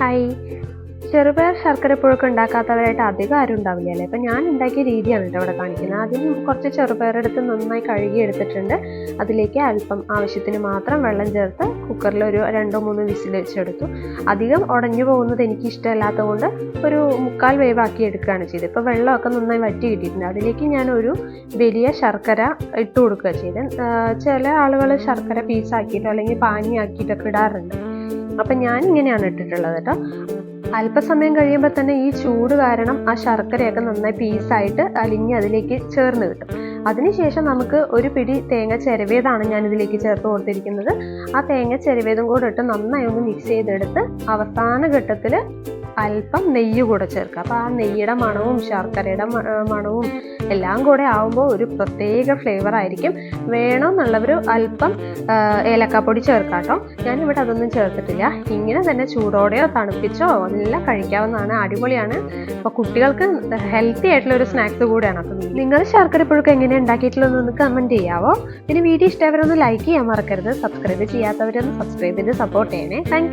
Hi ചെറുപയർ ശർക്കരപ്പുഴക്ക് ഉണ്ടാക്കാത്തവരായിട്ട് അധികം ആരും ഉണ്ടാവില്ല അല്ലേ അപ്പം ഞാൻ ഉണ്ടാക്കിയ രീതിയാണ് കേട്ടോ ഇവിടെ കാണിക്കുന്നത്. ആദ്യം കുറച്ച് ചെറുപയർ എടുത്ത് നന്നായി കഴുകി എടുത്തിട്ടുണ്ട് അതിലേക്ക് അല്പം ആവശ്യത്തിന് മാത്രം വെള്ളം ചേർത്ത് കുക്കറിൽ ഒരു രണ്ടോ മൂന്നോ വിസിൽ വെച്ചെടുത്തു. അധികം ഉടഞ്ഞു പോകുന്നത് എനിക്ക് ഇഷ്ടമല്ലാത്തത് കൊണ്ട് ഒരു മുക്കാൽ വേവാക്കി എടുക്കുകയാണ് ചെയ്തത്. ഇപ്പോൾ വെള്ളമൊക്കെ നന്നായി വറ്റി കിട്ടിയിട്ടുണ്ട്. അതിലേക്ക് ഞാൻ ഒരു വലിയ ശർക്കര ഇട്ട് കൊടുക്കുക ചെയ്തത്. ചില ആളുകൾ ശർക്കര പീസാക്കിയിട്ടോ അല്ലെങ്കിൽ പാനിയാക്കിയിട്ടൊക്കെ ഇടാറുണ്ട്. അപ്പം ഞാൻ ഇങ്ങനെയാണ് ഇട്ടിട്ടുള്ളത് കേട്ടോ. അല്പസമയം കഴിയുമ്പോൾ തന്നെ ഈ ചൂട് കാരണം ആ ശർക്കരയൊക്കെ നന്നായി പീസായിട്ട് അലിഞ്ഞ് അതിലേക്ക് ചേർന്ന് കിട്ടും. അതിനുശേഷം നമുക്ക് ഒരു പിടി തേങ്ങ ചിരവിയതാണ് ഞാൻ ഇതിലേക്ക് ചേർത്ത് കൊടുത്തിരിക്കുന്നത്. ആ തേങ്ങ ചിരവിയതും കൂടെ ഇട്ട് നന്നായി ഒന്ന് മിക്സ് ചെയ്തെടുത്ത് അവസാന ഘട്ടത്തിൽ അല്പം നെയ്യ് കൂടെ ചേർക്കുക. അപ്പോൾ ആ നെയ്യുടെ മണവും ശർക്കരയുടെ മണവും എല്ലാം കൂടെ ആവുമ്പോൾ ഒരു പ്രത്യേക ഫ്ലേവർ ആയിരിക്കും. വേണമെന്നുള്ളവർ അല്പം ഏലക്കാപ്പൊടി ചേർക്കാം കേട്ടോ. ഞാനിവിടെ അതൊന്നും ചേർത്തിട്ടില്ല. ഇങ്ങനെ തന്നെ ചൂടോടെയോ തണുപ്പിച്ചോ എല്ലാം കഴിക്കാവുന്നതാണ്. അടിപൊളിയാണ്. അപ്പോൾ കുട്ടികൾക്ക് ഹെൽത്തി ആയിട്ടുള്ള ഒരു സ്നാക്സ് കൂടെയാണ്. അപ്പം നിങ്ങൾ ശർക്കര പുഴുക്ക് എങ്ങനെ ഉണ്ടാക്കിയിട്ടുള്ളതെന്ന് കമന്റ് ചെയ്യാവോ? പിന്നെ വീഡിയോ ഇഷ്ടമായവരൊന്ന് ലൈക്ക് ചെയ്യാൻ മറക്കരുത്. സബ്സ്ക്രൈബ് ചെയ്യാത്തവരൊന്ന് സബ്സ്ക്രൈബ് ചെയ്ത് സപ്പോർട്ട് ചെയ്യണേ. താങ്ക്